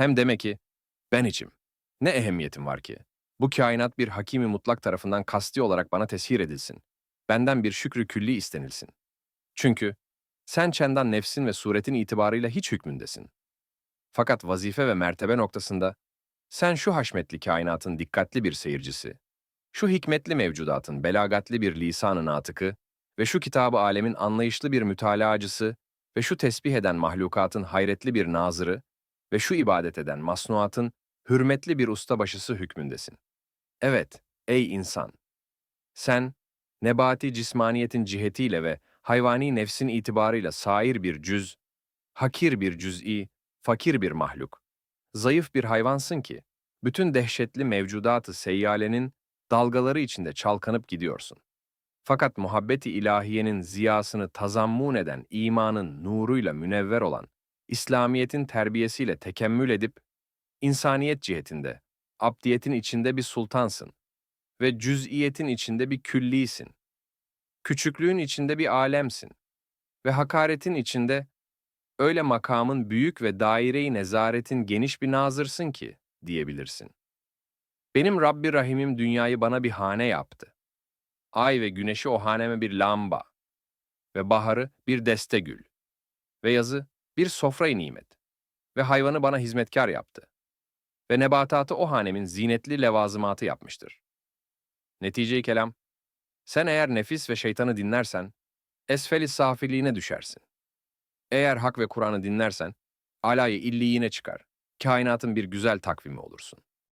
Hem deme ki, ben içim. Ne ehemmiyetim var ki? Bu kainat bir hakimi mutlak tarafından kasti olarak bana teshir edilsin. Benden bir şükrü külli istenilsin. Çünkü sen çendan nefsin ve suretin itibarıyla hiç hükmündesin. Fakat vazife ve mertebe noktasında sen şu haşmetli kainatın dikkatli bir seyircisi, şu hikmetli mevcudatın belagatli bir lisanı natıkı ve şu kitabı alemin anlayışlı bir mütalaacısı ve şu tesbih eden mahlukatın hayretli bir nazırı ve şu ibadet eden masnuatın hürmetli bir ustabaşısı hükmündesin. Evet, ey insan! Sen, nebati cismaniyetin cihetiyle ve hayvani nefsin itibarıyla sair bir cüz, hakir bir cüz'i, fakir bir mahluk, zayıf bir hayvansın ki, bütün dehşetli mevcudatı seyyalenin dalgaları içinde çalkanıp gidiyorsun. Fakat muhabbeti ilahiyenin ziyasını tazammun eden imanın nuruyla münevver olan, İslamiyet'in terbiyesiyle tekemmül edip, insaniyet cihetinde, abdiyetin içinde bir sultansın ve cüz'iyetin içinde bir küllisin. Küçüklüğün içinde bir alemsin ve hakaretin içinde öyle makamın büyük ve daire-i nezaretin geniş bir nazırsın ki diyebilirsin. Benim Rabbi Rahim'im dünyayı bana bir hane yaptı. Ay ve güneşi o haneme bir lamba ve baharı bir deste gül ve yazı bir sofra-i nimet ve hayvanı bana hizmetkar yaptı ve nebatatı o hanemin zinetli levazımatı yapmıştır. Netice-i kelam, sen eğer nefis ve şeytanı dinlersen, esfel-i safiliğine düşersin. Eğer hak ve Kur'an'ı dinlersen, alayı illiyine çıkar, kainatın bir güzel takvimi olursun.